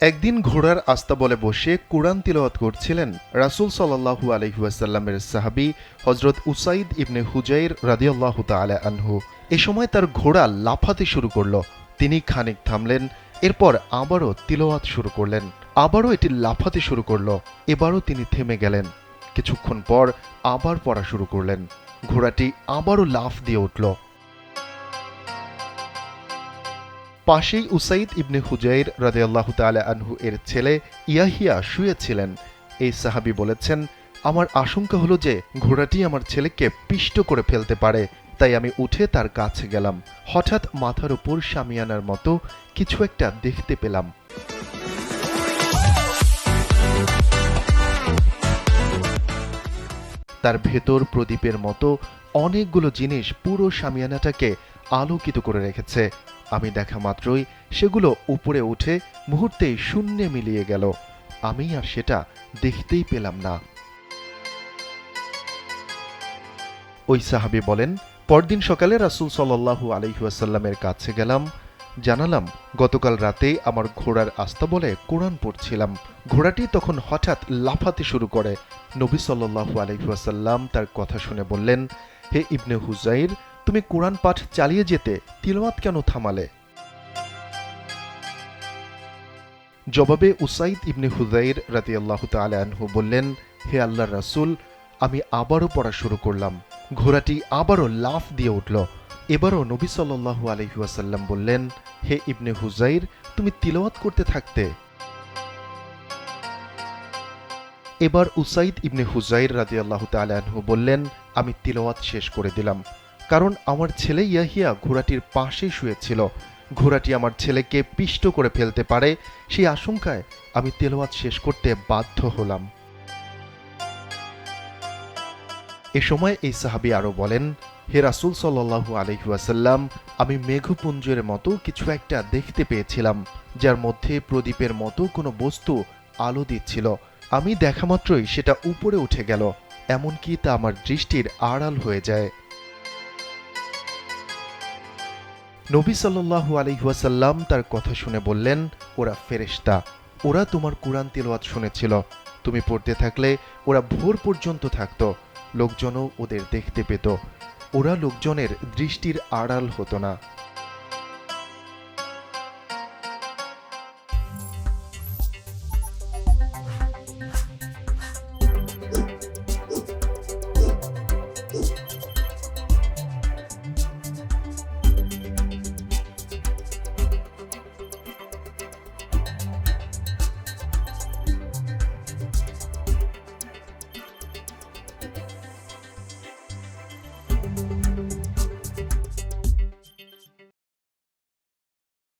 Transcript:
একদিন ঘোড়ার আস্তাবলে বসে কোরআন তিলওয়াত করছিলেন রাসূল সাল্লাল্লাহু আলহিউসাল্লামের সাহাবী হজরত উসাইদ ইবনে হুজাইর রাদিয়াল্লাহু তাআলা আনহু। এ সময় তার ঘোড়া লাফাতে শুরু করল। তিনি খানিক থামলেন, এরপর আবারও তিলওয়াত শুরু করলেন। আবারও এটি লাফাতে শুরু করল। এবারও তিনি থেমে গেলেন। কিছুক্ষণ পর আবার পড়া শুরু করলেন। ঘোড়াটি আবারও লাফ দিয়ে উঠল। পাশেই উসাইদ ইবনে হুজাইর রাদিয়াল্লাহু তাআলা আনহু এর ছেলে ইয়াহিয়া শুয়েছিলেন। এই সাহাবি বলেছেন, আমার আশঙ্কা হলো যে ঘোড়াটি আমার ছেলেকে পিষ্ট করে ফেলতে পারে, তাই আমি উঠে তার কাছে গেলাম। হঠাৎ মাথার উপর শামিয়ানার মতো কিছু একটা দেখতে পেলাম। তার ভেতর প্রদীপের মতো অনেকগুলো জিনিস পুরো শামিয়ানাটাকে আলোকিত করে রেখেছে। আমি দেখা মাত্রই সেগুলো উপরে উঠে মুহূর্তেই শূন্যে মিলিয়ে গেল। আমি আর সেটা দেখতেই পেলাম না। ওই সাহাবী বলেন, পরদিন সকালে রাসূল সাল্লাল্লাহু আলাইহাসাল্লামের কাছে গেলাম। জানালাম, গতকাল রাতে আমার ঘোড়ার আস্তাবলে কোরআন পড়ছিলাম। ঘোড়াটি তখন হঠাৎ লাফাতে শুরু করে। নবী সাল্লাল্লাহু আলাইহাসাল্লাম তার কথা শুনে বললেন, হে ইবনে হুজাইর তুমি কোরআন পাঠ চালিয়ে যেতে তিলওয়াত কেন থামালে? জবাবে উসাইদ ইবনে হুজাইর রাতি আল্লাহ আনহু বললেন, হে আল্লাহ রাসূল, আমি আবারও পড়া শুরু করলাম। ঘোড়াটি আবারও লাফ দিয়ে উঠল। এবারও নবী সাল্লাল্লাহু আলহিউসাল্লাম বললেন, হে ইবনে হুজাইর তুমি তিলওয়াত করতে থাকতে। এবার উসাইদ ইবনে হুজাইর রাজি আল্লাহ আনহু বললেন, আমি তিলওয়াত শেষ করে দিলাম। কারণ আমার ছেলে ইয়াহিয়া ঘোড়াটির পাশেই শুয়েছিল। ঘোড়াটি আমার ছেলেকে পিষ্ট করে ফেলতে পারে। সেই আশঙ্কায় আমি তেলাওয়াত শেষ করতে বাধ্য হলাম। এ সময় এই সাহাবি আরও বলেন হে রাসুল সাল্লাহু আলহিউসাল্লাম আমি মেঘপুঞ্জের মতো কিছু একটা দেখতে পেয়েছিলাম, যার মধ্যে প্রদীপের মতো কোনো বস্তু আলো দিচ্ছিল। আমি দেখা মাত্রই সেটা উপরে উঠে গেল, এমনকি তা আমার দৃষ্টির আড়াল হয়ে যায়। নবী সাল্লাহু আলহিহাসাল্লাম তার কথা শুনে বললেন, ওরা ফেরেশতা, ওরা তোমার কোরআন তিলওয়াত শুনেছিল। তুমি পড়তে থাকলে ওরা ভোর পর্যন্ত থাকতো, লোকজনও ওদের দেখতে পেত। ওরা লোকজনের দৃষ্টির আড়াল হতো না।